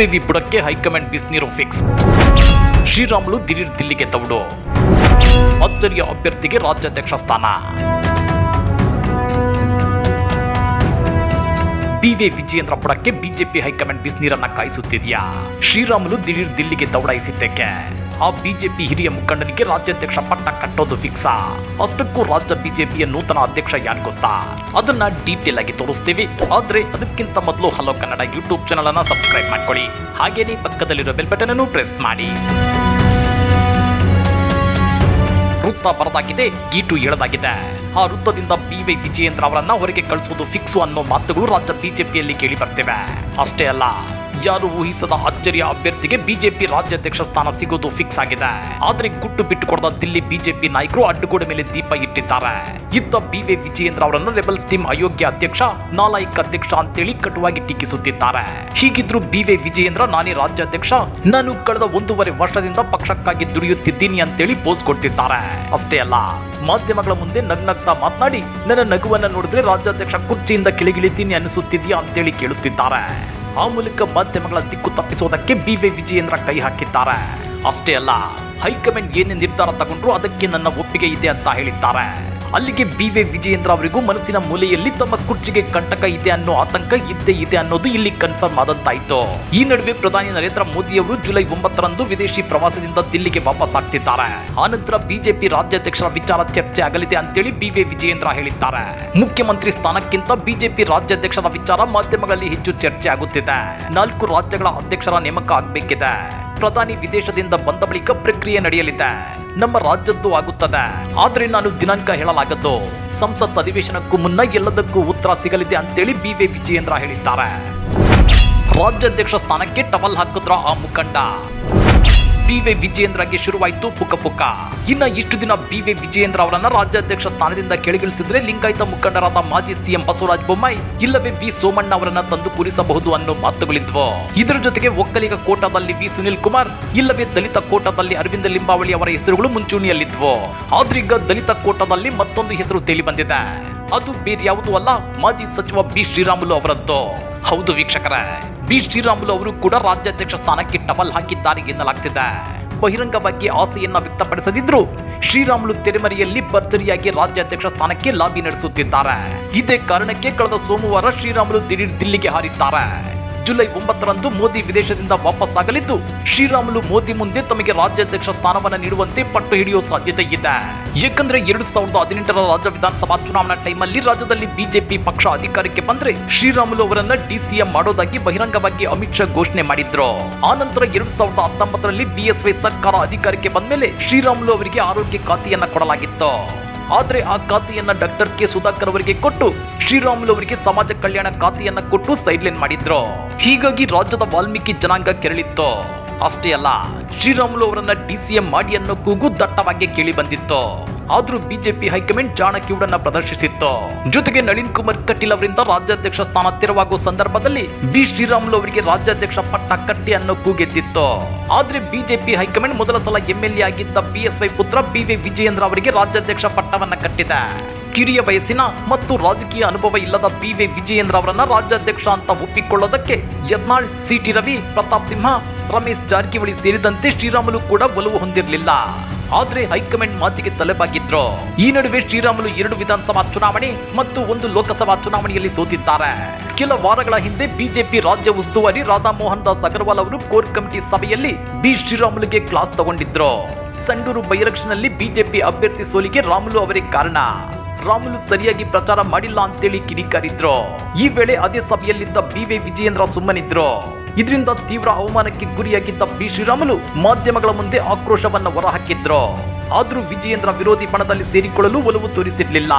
BVV ಬುಡಕ್ಕೆ high command ಬಿಸಿನೀರು fix Sriramulu ದಿಢೀರ್ ದಿಲ್ಲಿಗೆ ತೌಡು ಅಚ್ಚರಿಯ ಅಭ್ಯರ್ಥಿಗೆ ರಾಜ್ಯಾಧ್ಯಕ್ಷ ಸ್ಥಾನ. ಬಿವೆ ವಿಜಯೇಂದ್ರ ಬುಡಕ್ಕೆ ಬಿಜೆಪಿ ಹೈಕಮಾಂಡ್ ಬಿಸಿನೀರನ್ನ ಕಾಯಿಸುತ್ತಿದೆಯಾ? ಶ್ರೀರಾಮುಲು ದಿಢೀರ್ ದಿಲ್ಲಿಗೆ ದೌಡಾಯಿಸಿದ್ದಕ್ಕೆ. ಆ ಬಿಜೆಪಿ ಹಿರಿಯ ಮುಖಂಡನಿಗೆ ರಾಜ್ಯಾಧ್ಯಕ್ಷ ಪಟ್ಟ ಕಟ್ಟೋದು ಫಿಕ್ಸಾ ಅಷ್ಟಕ್ಕೂ ರಾಜ್ಯ ಬಿಜೆಪಿಯ ನೂತನ ಅಧ್ಯಕ್ಷ ಯಾರು ಗೊತ್ತಾ? ಅದನ್ನ ಡೀಟೇಲ್ ಆಗಿ ತೋರಿಸ್ತೀವಿ. ಆದ್ರೆ ಅದಕ್ಕಿಂತ ಮೊದಲು ಹಲೋ ಕನ್ನಡ ಯೂಟ್ಯೂಬ್ ಚಾನಲ್ ಅನ್ನ ಸಬ್ಸ್ಕ್ರೈಬ್ ಮಾಡ್ಕೊಳ್ಳಿ. ಹಾಗೇನೇ ಪಕ್ಕದಲ್ಲಿರೋ ಬೆಲ್ ಬಟನ್ ಅನ್ನು ಪ್ರೆಸ್ ಮಾಡಿ. ವೃತ್ತ ಬರದಾಗಿದೆ, ಗೀಟು ಎಳೆದಾಗಿದೆ. ಆ ವೃತ್ತದಿಂದ ಬಿ ವೈ ವಿಜಯೇಂದ್ರ ಅವರನ್ನ ಹೊರಗೆ ಕಳಿಸುವುದು ಫಿಕ್ಸ್ ಅನ್ನೋ ಮಾತುಗಳು ರಾಜ್ಯ ಬಿಜೆಪಿಯಲ್ಲಿ ಕೇಳಿ ಬರ್ತೇವೆ. ಅಷ್ಟೇ ಅಲ್ಲ ಯಾರು ಊಹಿಸದ ಅಚ್ಚರಿಯ ಅಭ್ಯರ್ಥಿಗೆ ಬಿಜೆಪಿ ರಾಜ್ಯಾಧ್ಯಕ್ಷ ಸ್ಥಾನ ಸಿಗೋದು ಫಿಕ್ಸ್ ಆಗಿದೆ. ಆದ್ರೆ ಗುಟ್ಟು ಬಿಟ್ಟು ಕೊಡದ ದಿಲ್ಲಿ ಬಿಜೆಪಿ ನಾಯಕರು ಅಡ್ಡುಗೋಡೆ ಮೇಲೆ ದೀಪ ಇಟ್ಟಿದ್ದಾರೆ. ಇತ್ತ ಬಿವೈ ವಿಜಯೇಂದ್ರ ಅವರನ್ನು ರೆಬಲ್ಸ್ ಟೀಮ್ ಅಯೋಗ್ಯ ಅಧ್ಯಕ್ಷ, ನಾಲಾಯಕ್ ಅಧ್ಯಕ್ಷ ಅಂತೇಳಿ ಕಟುವಾಗಿ ಟೀಕಿಸುತ್ತಿದ್ದಾರೆ. ಹೀಗಿದ್ರು ಬಿವೈ ವಿಜಯೇಂದ್ರ ನಾನೇ ರಾಜ್ಯಾಧ್ಯಕ್ಷ, ನಾನು ಕಳೆದ ಒಂದೂವರೆ ವರ್ಷದಿಂದ ಪಕ್ಷಕ್ಕಾಗಿ ದುಡಿಯುತ್ತಿದ್ದೀನಿ ಅಂತೇಳಿ ಪೋಸ್ಟ್ ಕೊಡ್ತಿದ್ದಾರೆ ಅಷ್ಟೇ ಅಲ್ಲ, ಮಾಧ್ಯಮಗಳ ಮುಂದೆ ನಗ್ನಗ್ತಾ ಮಾತನಾಡಿ, ನನ್ನ ನಗುವನ್ನ ನೋಡಿದ್ರೆ ರಾಜ್ಯಾಧ್ಯಕ್ಷ ಕುರ್ಚಿಯಿಂದ ಕೆಳಗಿಳಿತೀನಿ ಅನಿಸುತ್ತಿದ್ಯಾ ಅಂತೇಳಿ ಕೇಳುತ್ತಿದ್ದಾರೆ. ಆ ಮೂಲಕ ಮಾಧ್ಯಮಗಳ ದಿಕ್ಕು ತಪ್ಪಿಸುವುದಕ್ಕೆ ಬಿ ವೈ ವಿಜಯೇಂದ್ರ ಕೈ ಹಾಕಿದ್ದಾರೆ. ಅಷ್ಟೇ ಅಲ್ಲ, ಹೈಕಮಾಂಡ್ ಏನೇ ನಿರ್ಧಾರ ತಗೊಂಡ್ರು ಅದಕ್ಕೆ ನನ್ನ ಒಪ್ಪಿಗೆ ಇದೆ ಅಂತ ಹೇಳಿದ್ದಾರೆ. ಅಲ್ಲಿಗೆ ಬಿವೈ ವಿಜಯೇಂದ್ರ ಅವರಿಗೂ ಮನಸ್ಸಿನ ಮೂಲೆಯಲ್ಲಿ ತಮ್ಮ ಕುರ್ಚಿಗೆ ಕಂಟಕ ಇದೆ ಅನ್ನೋ ಆತಂಕ ಇದ್ದೇ ಇದೆ ಅನ್ನೋದು ಇಲ್ಲಿ ಕನ್ಫರ್ಮ್ ಆದಂತಾಯಿತು. ಈ ನಡುವೆ ಪ್ರಧಾನಿ ನರೇಂದ್ರ ಮೋದಿ ಅವರು ಜುಲೈ ಒಂಬತ್ತರಂದು ವಿದೇಶಿ ಪ್ರವಾಸದಿಂದ ದಿಲ್ಲಿಗೆ ವಾಪಸ್ ಆಗ್ತಿದ್ದಾರೆ. ಆನಂತರ ಬಿಜೆಪಿ ರಾಜ್ಯಾಧ್ಯಕ್ಷರ ವಿಚಾರ ಚರ್ಚೆ ಆಗಲಿದೆ ಅಂತೇಳಿ ಬಿವೈ ವಿಜಯೇಂದ್ರ ಹೇಳಿದ್ದಾರೆ. ಮುಖ್ಯಮಂತ್ರಿ ಸ್ಥಾನಕ್ಕಿಂತ ಬಿಜೆಪಿ ರಾಜ್ಯಾಧ್ಯಕ್ಷರ ವಿಚಾರ ಮಾಧ್ಯಮಗಳಲ್ಲಿ ಹೆಚ್ಚು ಚರ್ಚೆ ಆಗುತ್ತಿದೆ. ನಾಲ್ಕು ರಾಜ್ಯಗಳ ಅಧ್ಯಕ್ಷರ ನೇಮಕ ಆಗಬೇಕಿದೆ. ಪ್ರಧಾನಿ ವಿದೇಶದಿಂದ ಬಂದ ಬಳಿಕ ಪ್ರಕ್ರಿಯೆ ನಡೆಯಲಿದೆ. ನಮ್ಮ ರಾಜ್ಯದ್ದು ಆಗುತ್ತದೆ. ಆದ್ರೆ ನಾನು ದಿನಾಂಕ ಹೇಳಲಾಗದ್ದು, ಸಂಸತ್ ಅಧಿವೇಶನಕ್ಕೂ ಮುನ್ನ ಎಲ್ಲದಕ್ಕೂ ಉತ್ತರ ಸಿಗಲಿದೆ ಅಂತೇಳಿ ಬಿವೈ ವಿಜಯೇಂದ್ರ ಹೇಳಿದ್ದಾರೆ. ರಾಜ್ಯಾಧ್ಯಕ್ಷ ಸ್ಥಾನಕ್ಕೆ ಟವಲ್ ಹಾಕಿದ್ರ ಆ ಮುಖಂಡ. ಬಿವೈ ವಿಜಯೇಂದ್ರಗೆ ಶುರುವಾಯಿತು ಪುಕ್ಕ ಪುಕ್ಕ ಇನ್ನ ಇಷ್ಟು ದಿನ ಬಿವೆ ವಿಜಯೇಂದ್ರ ಅವರನ್ನ ರಾಜ್ಯಾಧ್ಯಕ್ಷ ಸ್ಥಾನದಿಂದ ಕೆಳಗಿಳಿಸಿದ್ರೆ ಲಿಂಗಾಯತ ಮುಖಂಡರಾದ ಮಾಜಿ ಸಿಎಂ ಬಸವರಾಜ ಬೊಮ್ಮಾಯಿ, ಇಲ್ಲವೇ ವಿ ಸೋಮಣ್ಣ ಅವರನ್ನ ತಂದು ಕೂರಿಸಬಹುದು ಅನ್ನೋ ಮಾತುಗಳಿದ್ವು. ಇದರ ಜೊತೆಗೆ ಒಕ್ಕಲಿಗ ಕೋಟಾದಲ್ಲಿ ವಿ ಸುನಿಲ್ ಕುಮಾರ್, ಇಲ್ಲವೇ ದಲಿತ ಕೋಟಾದಲ್ಲಿ ಅರವಿಂದ ಲಿಂಬಾವಳಿ ಅವರ ಹೆಸರುಗಳು ಮುಂಚೂಣಿಯಲ್ಲಿದ್ವು. ಆದ್ರೀಗ ದಲಿತ ಕೋಟಾದಲ್ಲಿ ಮತ್ತೊಂದು ಹೆಸರು ತೇಲಿ ಬಂದಿದೆ. ಅದು ಬೇರೆ ಯಾವುದೂ ಅಲ್ಲ, ಮಾಜಿ ಸಚಿವ ಬಿ. ಶ್ರೀರಾಮುಲು ಅವರದ್ದು. ಹೌದು ವೀಕ್ಷಕರೇ, ಬಿ. ಶ್ರೀರಾಮುಲು ಅವರು ಕೂಡ ರಾಜ್ಯಾಧ್ಯಕ್ಷ ಸ್ಥಾನಕ್ಕೆ ಟಬಲ್ ಹಾಕಿದ್ದಾರೆ ಎನ್ನಲಾಗ್ತಿದೆ. ಬಹಿರಂಗವಾಗಿ ಆಸೆಯನ್ನ ವ್ಯಕ್ತಪಡಿಸದಿದ್ರು ಶ್ರೀರಾಮುಲು ತೆರೆಮರೆಯಲ್ಲಿ ಭರ್ಜರಿಯಾಗಿ ರಾಜ್ಯಾಧ್ಯಕ್ಷ ಸ್ಥಾನಕ್ಕೆ ಲಾಬಿ ನಡೆಸುತ್ತಿದ್ದಾರೆ. ಇದೇ ಕಾರಣಕ್ಕೆ ಕಳೆದ ಸೋಮವಾರ ಶ್ರೀರಾಮುಲು ದಿಢೀರ್ ದಿಲ್ಲಿಗೆ ಹಾರಿದ್ದಾರೆ. ಜುಲೈ ಒಂಬತ್ತರಂದು ಮೋದಿ ವಿದೇಶದಿಂದ ವಾಪಸ್ ಆಗಲಿದ್ದು ಶ್ರೀರಾಮುಲು ಮೋದಿ ಮುಂದೆ ತಮಗೆ ರಾಜ್ಯಾಧ್ಯಕ್ಷ ಸ್ಥಾನವನ್ನು ನೀಡುವಂತೆ ಪಟ್ಟು ಹಿಡಿಯುವ ಸಾಧ್ಯತೆ ಇದೆ. ಏಕೆಂದ್ರೆ ಎರಡು ಸಾವಿರದ ಹದಿನೆಂಟರ ರಾಜ್ಯ ವಿಧಾನಸಭಾ ಚುನಾವಣಾ ಟೈಮಲ್ಲಿ ರಾಜ್ಯದಲ್ಲಿ ಬಿಜೆಪಿ ಪಕ್ಷ ಅಧಿಕಾರಕ್ಕೆ ಬಂದ್ರೆ ಶ್ರೀರಾಮುಲು ಅವರನ್ನ ಡಿಸಿಎಂ ಮಾಡೋದಾಗಿ ಬಹಿರಂಗವಾಗಿ ಅಮಿತ್ ಶಾ ಘೋಷಣೆ ಮಾಡಿದ್ರು. ಆನಂತರ ಎರಡು ಸಾವಿರದ ಹತ್ತೊಂಬತ್ತರಲ್ಲಿ ಬಿಎಸ್ವೈ ಸರ್ಕಾರ ಅಧಿಕಾರಕ್ಕೆ ಬಂದ ಮೇಲೆ ಶ್ರೀರಾಮುಲು ಅವರಿಗೆ ಆರೋಗ್ಯ ಖಾತೆಯನ್ನ ಕೊಡಲಾಗಿತ್ತು. ಆದ್ರೆ ಆ ಖಾತೆಯನ್ನ ಡಾಕ್ಟರ್ ಕೆ ಸುಧಾಕರ್ ಅವರಿಗೆ ಕೊಟ್ಟು, ಶ್ರೀರಾಮುಲು ಅವರಿಗೆ ಸಮಾಜ ಕಲ್ಯಾಣ ಖಾತೆಯನ್ನ ಕೊಟ್ಟು ಸೈಡ್ಲೈನ್ ಮಾಡಿದ್ರು. ಹೀಗಾಗಿ ರಾಜ್ಯದ ವಾಲ್ಮೀಕಿ ಜನಾಂಗ ಕೆರಳಿತ್ತು. ಅಷ್ಟೇ ಅಲ್ಲ, ಶ್ರೀರಾಮುಲು ಅವರನ್ನ ಡಿಸಿಎಂ ಮಾಡಿ ಅನ್ನೋ ಕೂಗು ದಟ್ಟವಾಗಿ ಕೇಳಿ ಬಂದಿತ್ತು. ಆದ್ರೂ ಬಿಜೆಪಿ ಹೈಕಮಾಂಡ್ ಜಾಣ ಕಿವುಡನ್ನ ಪ್ರದರ್ಶಿಸಿತ್ತು. ಜೊತೆಗೆ ನಳಿನ್ ಕುಮಾರ್ ಕಟೀಲ್ ಅವರಿಂದ ರಾಜ್ಯಾಧ್ಯಕ್ಷ ಸ್ಥಾನ ತೆರವಾಗುವ ಸಂದರ್ಭದಲ್ಲಿ ಬಿ ಶ್ರೀರಾಮುಲು ಅವರಿಗೆ ರಾಜ್ಯಾಧ್ಯಕ್ಷ ಪಟ್ಟ ಕಟ್ಟಿ ಅನ್ನೋ ಕೂಗೆದ್ದಿತ್ತು ಆದ್ರೆ ಬಿಜೆಪಿ ಹೈಕಮಾಂಡ್ ಮೊದಲ ಸಲ ಎಂಎಲ್ಎ ಆಗಿದ್ದ ಬಿಎಸ್ವೈ ಪುತ್ರ ಬಿವಿ ವಿಜಯೇಂದ್ರ ಅವರಿಗೆ ರಾಜ್ಯಾಧ್ಯಕ್ಷ ಪಟ್ಟವನ್ನ ಕಟ್ಟಿದೆ. ಕಿರಿಯ ವಯಸ್ಸಿನ ಮತ್ತು ರಾಜಕೀಯ ಅನುಭವ ಇಲ್ಲದ ಬಿವಿ ವಿಜಯೇಂದ್ರ ಅವರನ್ನ ರಾಜ್ಯಾಧ್ಯಕ್ಷ ಅಂತ ಒಪ್ಪಿಕೊಳ್ಳೋದಕ್ಕೆ ಯತ್ನಾಳ್ ಸಿಟಿ ರವಿ, ಪ್ರತಾಪ್ ಸಿಂಹ ರಮೇಶ್ ಜಾರಕಿಹೊಳಿ ಸೇರಿದಂತೆ ಶ್ರೀರಾಮುಲು ಕೂಡ ಒಲವು ಹೊಂದಿರಲಿಲ್ಲ. ಆದ್ರೆ ಹೈಕಮಾಂಡ್ ಮಾತಿಗೆ ತಲೆಬಾಗಿದ್ರು. ಈ ನಡುವೆ ಶ್ರೀರಾಮುಲು ಎರಡು ವಿಧಾನಸಭಾ ಚುನಾವಣೆ ಮತ್ತು ಒಂದು ಲೋಕಸಭಾ ಚುನಾವಣೆಯಲ್ಲಿ ಸೋತಿದ್ದಾರೆ. ಕೆಲ ವಾರಗಳ ಹಿಂದೆ ಬಿಜೆಪಿ ರಾಜ್ಯ ಉಸ್ತುವಾರಿ ರಾಧಾ ಮೋಹನ್ ದಾಸ್ ಅಗರ್ವಾಲ್ ಅವರು ಕೋರ್ ಕಮಿಟಿ ಸಭೆಯಲ್ಲಿ ಬಿ ಶ್ರೀರಾಮುಲುಗೆ ಕ್ಲಾಸ್ ತಗೊಂಡಿದ್ರು. ಸಂಡೂರು ಬೈರಕ್ಷನಲ್ಲಿ ಬಿಜೆಪಿ ಅಭ್ಯರ್ಥಿ ಸೋಲಿಗೆ ರಾಮುಲು ಅವರೇ ಕಾರಣ. ರಾಮುಲು ಸರಿಯಾಗಿ ಪ್ರಚಾರ ಮಾಡಿಲ್ಲ ಅಂತೇಳಿ ಕಿಡಿಕಾರಿದ್ರು. ಈ ವೇಳೆ ಅದೇ ಸಭೆಯಲ್ಲಿದ್ದ ಬಿವೈ ವಿಜಯೇಂದ್ರ ಸುಮ್ಮನಿದ್ರು. ಇದರಿಂದ ತೀವ್ರ ಅವಮಾನಕ್ಕೆ ಗುರಿಯಾಗಿದ್ದ ಬಿ ಶ್ರೀರಾಮುಲು ಮಾಧ್ಯಮಗಳ ಮುಂದೆ ಆಕ್ರೋಶವನ್ನ ಹೊರಹಾಕಿದ್ರು. ಆದ್ರೂ ವಿಜಯೇಂದ್ರ ವಿರೋಧಿ ಬಣದಲ್ಲಿ ಸೇರಿಕೊಳ್ಳಲು ಒಲವು ತೋರಿಸಿರ್ಲಿಲ್ಲ.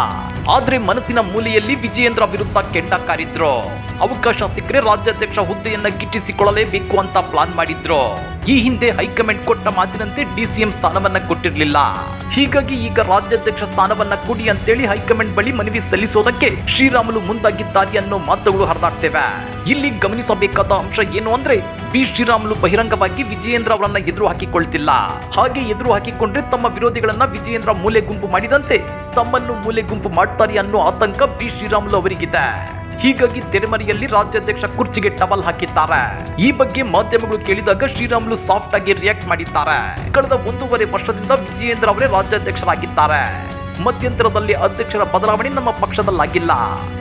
ಆದ್ರೆ ಮನಸ್ಸಿನ ಮೂಲೆಯಲ್ಲಿ ವಿಜಯೇಂದ್ರ ವಿರುದ್ಧ ಕೆಂಡ ಕಾರಿದ್ರು. ಅವಕಾಶ ಸಿಕ್ಕರೆ ರಾಜ್ಯಾಧ್ಯಕ್ಷ ಹುದ್ದೆಯನ್ನ ಗಿಟ್ಟಿಸಿಕೊಳ್ಳಲೇಬೇಕು ಅಂತ ಪ್ಲಾನ್ ಮಾಡಿದ್ರು. ಈ ಹಿಂದೆ ಹೈಕಮಾಂಡ್ ಕೊಟ್ಟ ಮಾತಿನಂತೆ ಡಿಸಿಎಂ ಸ್ಥಾನವನ್ನ ಕೊಟ್ಟಿರ್ಲಿಲ್ಲ. ಹೀಗಾಗಿ ಈಗ ರಾಜ್ಯಾಧ್ಯಕ್ಷ ಸ್ಥಾನವನ್ನ ಕೊಡಿ ಅಂತೇಳಿ ಹೈಕಮಾಂಡ್ ಬಳಿ ಮನವಿ ಸಲ್ಲಿಸೋದಕ್ಕೆ ಶ್ರೀರಾಮುಲು ಮುಂದಾಗಿದ್ದಾರೆ ಅನ್ನೋ ಮಾತುಗಳು ಹರಿದಾಡ್ತೇವೆ. ಇಲ್ಲಿ ಗಮನಿಸಬೇಕಾದ ಅಂಶ ಏನು ಅಂದ್ರೆ ಬಿ ಶ್ರೀರಾಮುಲು ಬಹಿರಂಗವಾಗಿ ವಿಜಯೇಂದ್ರ ಅವರನ್ನ ಎದುರು ಹಾಕಿಕೊಳ್ತಿಲ್ಲ. ಹಾಗೆ ಎದುರು ಹಾಕಿಕೊಂಡ್ರೆ ತಮ್ಮ ವಿರೋಧಿಗಳನ್ನ ವಿಜಯೇಂದ್ರ ಮೂಲೆ ಗುಂಪು ಮಾಡಿದಂತೆ ತಮ್ಮನ್ನು ಮೂಲೆ ಗುಂಪು ಮಾಡ್ತಾರೆ ಅನ್ನೋ ಆತಂಕ ಬಿ ಶ್ರೀರಾಮುಲು ಅವರಿಗಿದೆ. ಹೀಗಾಗಿ ತೆರೆಮರೆಯಲ್ಲಿ ರಾಜ್ಯಾಧ್ಯಕ್ಷ ಕುರ್ಚಿಗೆ ಟವಲ್ ಹಾಕಿದ್ದಾರೆ. ಈ ಬಗ್ಗೆ ಮಾಧ್ಯಮಗಳು ಕೇಳಿದಾಗ ಶ್ರೀರಾಮುಲು ಸಾಫ್ಟ್ ಆಗಿ ರಿಯಾಕ್ಟ್ ಮಾಡಿದ್ದಾರೆ. ಕಳೆದ ಒಂದೂವರೆ ವರ್ಷದಿಂದ ವಿಜಯೇಂದ್ರ ಅವರೇ ರಾಜ್ಯಾಧ್ಯಕ್ಷರಾಗಿದ್ದಾರೆ. ಮಧ್ಯಂತರದಲ್ಲಿ ಅಧ್ಯಕ್ಷರ ಬದಲಾವಣೆ ನಮ್ಮ ಪಕ್ಷದಲ್ಲಾಗಿಲ್ಲ.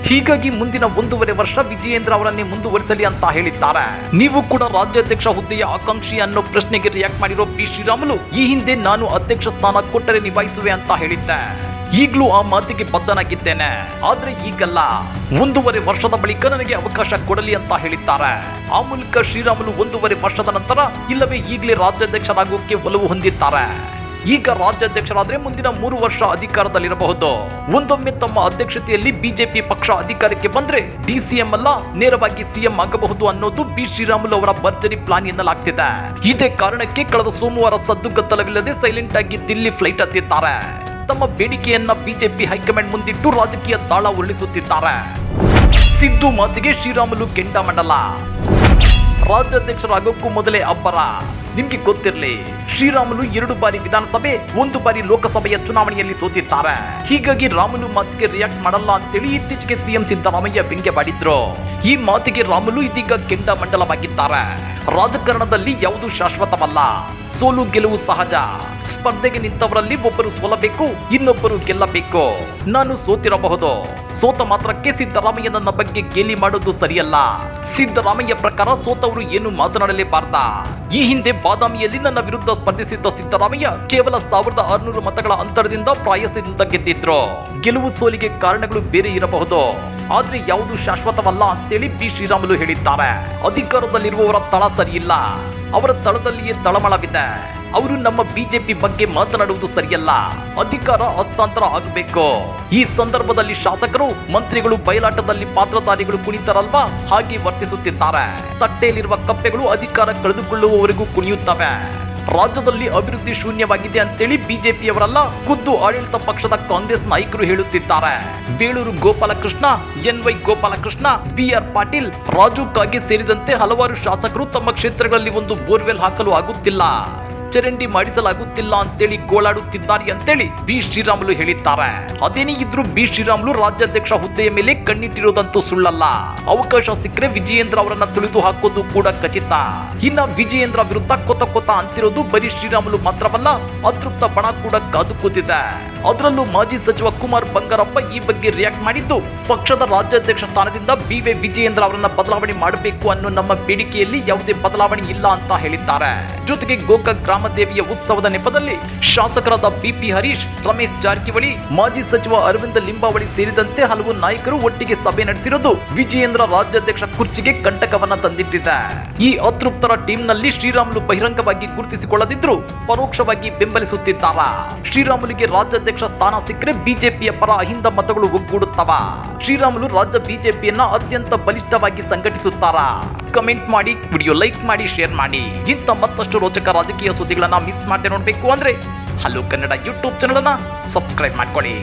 ಹೀಗಾಗಿ ಮುಂದಿನ ಒಂದೂವರೆ ವರ್ಷ ವಿಜಯೇಂದ್ರ ಅವರನ್ನೇ ಮುಂದುವರಿಸಲಿ ಅಂತ ಹೇಳಿದ್ದಾರೆ. ನೀವು ಕೂಡ ರಾಜ್ಯಾಧ್ಯಕ್ಷ ಹುದ್ದೆಯ ಆಕಾಂಕ್ಷಿ ಅನ್ನೋ ಪ್ರಶ್ನೆಗೆ ರಿಯಾಕ್ಟ್ ಮಾಡಿರೋ ಬಿ ಶ್ರೀರಾಮುಲು, ಈ ಹಿಂದೆ ನಾನು ಅಧ್ಯಕ್ಷ ಸ್ಥಾನ ಕೊಟ್ಟರೆ ನಿಭಾಯಿಸುವೆ ಅಂತ ಹೇಳಿದ್ದೆ. ಈಗಲೂ ಆ ಮಾತಿಗೆ ಬದ್ಧನಾಗಿದ್ದೇನೆ. ಆದ್ರೆ ಈಗಲ್ಲ. ಒಂದೂವರೆ ವರ್ಷದ ಬಳಿಕ ನನಗೆ ಅವಕಾಶ ಕೊಡಲಿ ಅಂತ ಹೇಳಿದ್ದಾರೆ. ಆ ಮೂಲಕ ಶ್ರೀರಾಮುಲು ಒಂದೂವರೆ ವರ್ಷದ ನಂತರ ಇಲ್ಲವೇ ಈಗಲೇ ರಾಜ್ಯಾಧ್ಯಕ್ಷರಾಗೋಕೆ ಒಲವು ಹೊಂದಿದ್ದಾರೆ. ಈಗ ರಾಜ್ಯಾಧ್ಯಕ್ಷರಾದ್ರೆ ಮುಂದಿನ ಮೂರು ವರ್ಷ ಅಧಿಕಾರದಲ್ಲಿರಬಹುದು. ಒಂದೊಮ್ಮೆ ತಮ್ಮ ಅಧ್ಯಕ್ಷತೆಯಲ್ಲಿ ಬಿಜೆಪಿ ಪಕ್ಷ ಅಧಿಕಾರಕ್ಕೆ ಬಂದ್ರೆ ಡಿಸಿಎಂ ಅಲ್ಲ ನೇರವಾಗಿ ಸಿಎಂ ಆಗಬಹುದು ಅನ್ನೋದು ಬಿ ಶ್ರೀರಾಮುಲು ಅವರ ಭರ್ಜರಿ ಪ್ಲಾನ್ ಎನ್ನಲಾಗ್ತಿದೆ. ಇದೇ ಕಾರಣಕ್ಕೆ ಕಳೆದ ಸೋಮವಾರ ಸದ್ದುಗತ್ತಲವಿಲ್ಲದೆ ಸೈಲೆಂಟ್ ಆಗಿ ದಿಲ್ಲಿ ಫ್ಲೈಟ್ ಹತ್ತಿದ್ದಾರೆ. ತಮ್ಮ ಬೇಡಿಕೆಯನ್ನ ಬಿಜೆಪಿ ಹೈಕಮಾಂಡ್ ಮುಂದಿಟ್ಟು ರಾಜಕೀಯ ತಾಳ ಉರುಳಿಸುತ್ತಿದ್ದಾರೆ. ಸಿದ್ದು ಮಾತಿಗೆ ಶ್ರೀರಾಮುಲು ಕೆಂಡಾಮಂಡಲ. ರಾಜ್ಯಾಧ್ಯಕ್ಷರಾಗೋಕ್ಕೂ ಮೊದಲೇ ಅಬ್ಬರ. ನಿಮ್ಗೆ ಗೊತ್ತಿರಲಿ, ಶ್ರೀರಾಮುಲು ಎರಡು ಬಾರಿ ವಿಧಾನಸಭೆ, ಒಂದು ಬಾರಿ ಲೋಕಸಭೆಯ ಚುನಾವಣೆಯಲ್ಲಿ ಸೋತಿದ್ದಾರೆ ಹೀಗಾಗಿ ರಾಮುಲು ಮಾತಿಗೆ ರಿಯಾಕ್ಟ್ ಮಾಡಲ್ಲ ಅಂತೇಳಿ ಇತ್ತೀಚೆಗೆ ಸಿಎಂ ಸಿದ್ದರಾಮಯ್ಯ ವ್ಯಂಗ್ಯವಾಡಿದ್ರು ಈ ಮಾತಿಗೆ ರಾಮುಲು ಇದೀಗ ಕೆಂಡಾಮಂಡಲವಾಗಿದ್ದಾರೆ ರಾಜಕಾರಣದಲ್ಲಿ ಯಾವುದು ಶಾಶ್ವತವಲ್ಲ. ಸೋಲು ಗೆಲುವು ಸಹಜ. ಸ್ಪರ್ಧೆಗೆ ನಿಂತವರಲ್ಲಿ ಒಬ್ಬರು ಸೋಲಬೇಕು, ಇನ್ನೊಬ್ಬರು ಗೆಲ್ಲಬೇಕು. ನಾನು ಸೋತಿರಬಹುದು. ಸೋತ ಮಾತ್ರಕ್ಕೆ ಸಿದ್ದರಾಮಯ್ಯ ನನ್ನ ಬಗ್ಗೆ ಗೇಲಿ ಮಾಡೋದು ಸರಿಯಲ್ಲ. ಸಿದ್ದರಾಮಯ್ಯ ಪ್ರಕಾರ ಸೋತವರು ಏನು ಮಾತನಾಡಲೇಬಾರ್ದ? ಈ ಹಿಂದೆ ಬಾದಾಮಿಯಲ್ಲಿ ನನ್ನ ವಿರುದ್ಧ ಸ್ಪರ್ಧಿಸಿದ್ದ ಸಿದ್ದರಾಮಯ್ಯ ಕೇವಲ ಸಾವಿರದ ಆರುನೂರು ಮತಗಳ ಅಂತರದಿಂದ ಪ್ರಾಯಸದಿಂದ ಗೆದ್ದಿದ್ರು. ಗೆಲುವು ಸೋಲಿಗೆ ಕಾರಣಗಳು ಬೇರೆ ಇರಬಹುದು. ಆದ್ರೆ ಯಾವುದು ಶಾಶ್ವತವಲ್ಲ ಅಂತೇಳಿ ಬಿ ಶ್ರೀರಾಮುಲು ಹೇಳಿದ್ದಾರೆ. ಅಧಿಕಾರದಲ್ಲಿರುವವರ ತಳ ಸರಿಯಿಲ್ಲ. ಅವರ ತಳದಲ್ಲಿಯೇ ತಳಮಳವಿದೆ. ಅವರು ನಮ್ಮ ಬಿಜೆಪಿ ಬಗ್ಗೆ ಮಾತನಾಡುವುದು ಸರಿಯಲ್ಲ. ಅಧಿಕಾರ ಹಸ್ತಾಂತರ ಆಗಬೇಕು. ಈ ಸಂದರ್ಭದಲ್ಲಿ ಶಾಸಕರು, ಮಂತ್ರಿಗಳು ಬಯಲಾಟದಲ್ಲಿ ಪಾತ್ರಧಾರಿಗಳು ಕುಣಿತಾರಲ್ವಾ? ಹಾಗೆ ವರ್ತಿಸುತ್ತಿದ್ದಾರೆ. ತಟ್ಟೆಯಲ್ಲಿರುವ ಕಪ್ಪೆಗಳು ಅಧಿಕಾರ ಕಳೆದುಕೊಳ್ಳುವವರೆಗೂ ಕುಣಿಯುತ್ತವೆ. ರಾಜ್ಯದಲ್ಲಿ ಅಭಿವೃದ್ಧಿ ಶೂನ್ಯವಾಗಿದೆ ಅಂತೇಳಿ ಬಿಜೆಪಿಯವರೆಲ್ಲ ಖುದ್ದು ಆಡಳಿತ ಪಕ್ಷದ ಕಾಂಗ್ರೆಸ್ ನಾಯಕರು ಹೇಳುತ್ತಿದ್ದಾರೆ. Belur Gopalakrishna, N Y Gopalakrishna, B R Patil, Raju Kage ಸೇರಿದಂತೆ ಹಲವಾರು ಶಾಸಕರು ತಮ್ಮ ಕ್ಷೇತ್ರಗಳಲ್ಲಿ ಒಂದು ಬೋರ್ವೆಲ್ ಹಾಕಲು ಆಗುತ್ತಿಲ್ಲ. ಚರಂಡಿ ಮಾಡಿಸಲಾಗುತ್ತಿಲ್ಲ ಅಂತೇಳಿ ಗೋಳಾಡುತ್ತಿದ್ದಾರೆ ಅಂತೇಳಿ ಬಿ. ಶ್ರೀರಾಮುಲು ಹೇಳಿದ್ದಾರೆ. ಅದೇನೇ ಇದ್ರೂ ಬಿ. ಶ್ರೀರಾಮುಲು ರಾಜ್ಯಾಧ್ಯಕ್ಷ ಹುದ್ದೆಯ ಮೇಲೆ ಕಣ್ಣಿಟ್ಟಿರೋದಂತೂ ಸುಳ್ಳಲ್ಲ. ಅವಕಾಶ ಸಿಕ್ಕರೆ ವಿಜಯೇಂದ್ರ ಅವರನ್ನ ತುಳಿದು ಹಾಕೋದು ಕೂಡ ಖಚಿತ. ಇನ್ನ ವಿಜಯೇಂದ್ರ ವಿರುದ್ಧ ಕೊತ ಕೊತ ಅಂತಿರೋದು ಬರೀ ಶ್ರೀರಾಮುಲು ಮಾತ್ರವಲ್ಲ, ಅತೃಪ್ತ ಬಣ ಕೂಡ ಕಾದು ಕೂತಿದೆ. ಅದರಲ್ಲೂ ಮಾಜಿ ಸಚಿವ ಕುಮಾರ್ ಬಂಗಾರಪ್ಪ ಈ ಬಗ್ಗೆ ರಿಯಾಕ್ಟ್ ಮಾಡಿದ್ದು, ಪಕ್ಷದ ರಾಜ್ಯಾಧ್ಯಕ್ಷ ಸ್ಥಾನದಿಂದ ಬಿ ವಿ ವಿಜಯೇಂದ್ರ ಅವರನ್ನ ಬದಲಾವಣೆ ಮಾಡಬೇಕು ಅನ್ನೋ ನಮ್ಮ ಬೇಡಿಕೆಯಲ್ಲಿ ಯಾವುದೇ ಬದಲಾವಣೆ ಇಲ್ಲ ಅಂತ ಹೇಳಿದ್ದಾರೆ. ಜೊತೆಗೆ ಗೋಕಾಕ್ ಗ್ರಾಮದೇವಿಯ ಉತ್ಸವದ ನೆಪದಲ್ಲಿ ಶಾಸಕರಾದ ಬಿಪಿ ಹರೀಶ್, ರಮೇಶ್ ಜಾರಕಿಹೊಳಿ, ಮಾಜಿ ಸಚಿವ ಅರವಿಂದ ಲಿಂಬಾವಳಿ ಸೇರಿದಂತೆ ಹಲವು ನಾಯಕರು ಒಟ್ಟಿಗೆ ಸಭೆ ನಡೆಸಿರೋದು ವಿಜಯೇಂದ್ರ ರಾಜ್ಯಾಧ್ಯಕ್ಷ ಕುರ್ಚಿಗೆ ಕಂಟಕವನ್ನ ತಂದಿಟ್ಟಿದೆ. ಈ ಅತೃಪ್ತರ ಟೀಮ್ನಲ್ಲಿ ಶ್ರೀರಾಮುಲು ಬಹಿರಂಗವಾಗಿ ಗುರುತಿಸಿಕೊಳ್ಳದಿದ್ರು ಪರೋಕ್ಷವಾಗಿ ಬೆಂಬಲಿಸುತ್ತಿದ್ದಾರ ಶ್ರೀರಾಮುಲಿಗೆ ರಾಜ್ಯಾಧ್ಯಕ್ಷ ಸ್ಥಾನ ಸಿಕ್ಕರೆ ಬಿಜೆಪಿಯ ಪರ ಅಹಿಂದ ಮತಗಳು ಒಗ್ಗೂಡುತ್ತವ. ಶ್ರೀರಾಮುಲು ರಾಜ್ಯ ಬಿಜೆಪಿಯನ್ನ ಅತ್ಯಂತ ಬಲಿಷ್ಠವಾಗಿ ಸಂಘಟಿಸುತ್ತಾರ? ಕಮೆಂಟ್ ಮಾಡಿ, ವಿಡಿಯೋ ಲೈಕ್ ಮಾಡಿ, ಶೇರ್ ಮಾಡಿ. ಇಂಥ ಮತ್ತಷ್ಟು ರೋಚಕ ರಾಜಕೀಯ ಸುದ್ದಿಗಳನ್ನ ಮಿಸ್ ಮಾಡದೆ ನೋಡಬೇಕು ಅಂದ್ರೆ ಹಲೋ ಕನ್ನಡ ಯೂಟ್ಯೂಬ್ ಚಾನಲ್ ಅನ್ನ ಸಬ್ಸ್ಕ್ರೈಬ್ ಮಾಡ್ಕೊಳ್ಳಿ.